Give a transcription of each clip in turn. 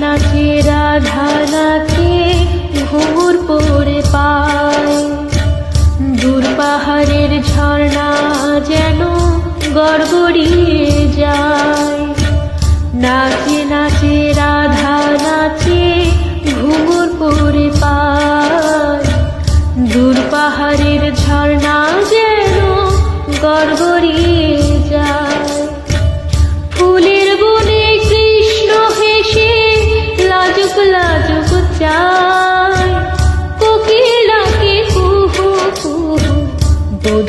নাচে রাধা নাচে ঘুর পড়ে পায়। দূর পাহাড়ের ঝর্ণা যেন গড়গড়িয়ে যায়। নাচে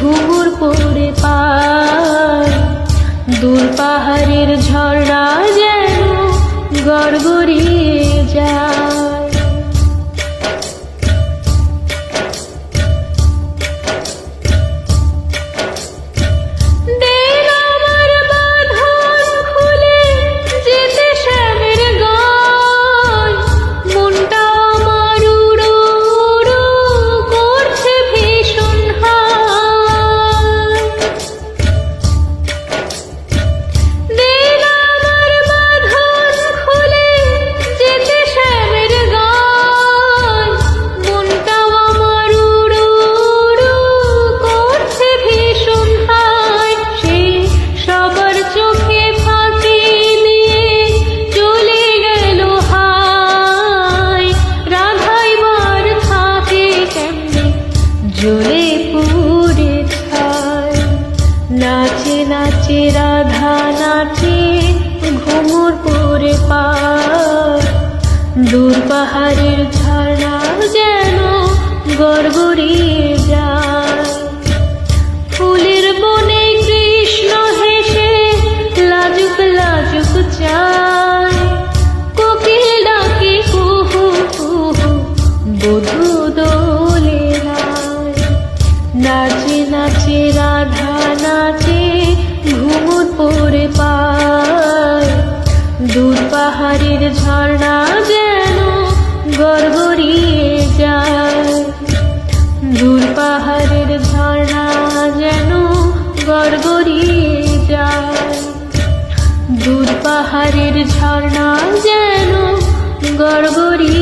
ঘুঙুর পড়ে পার। দূর পাহাড়ের ঝর্ণা যেন গড়গড়িয়ে যায়। জ্বলে ঠায় নাচে নাচে রাধা নাচে ঘুমুর পরে। পায় দূর পাহাড়ের ঝর্ণা যেন গড়গড়িয়ে যায়। নাচে নাচে, রাধা, নাচে, ঘুমুর পরে পায়। দূর পাহাড়ের ঝর্ণা যেন গড়গড়িয়ে যায়। দূর পাহাড়ের ঝর্ণা যেন গড়গড়িয়ে যায়। দূর পাহাড়ের ঝর্ণা যেন গড়গড়িয়ে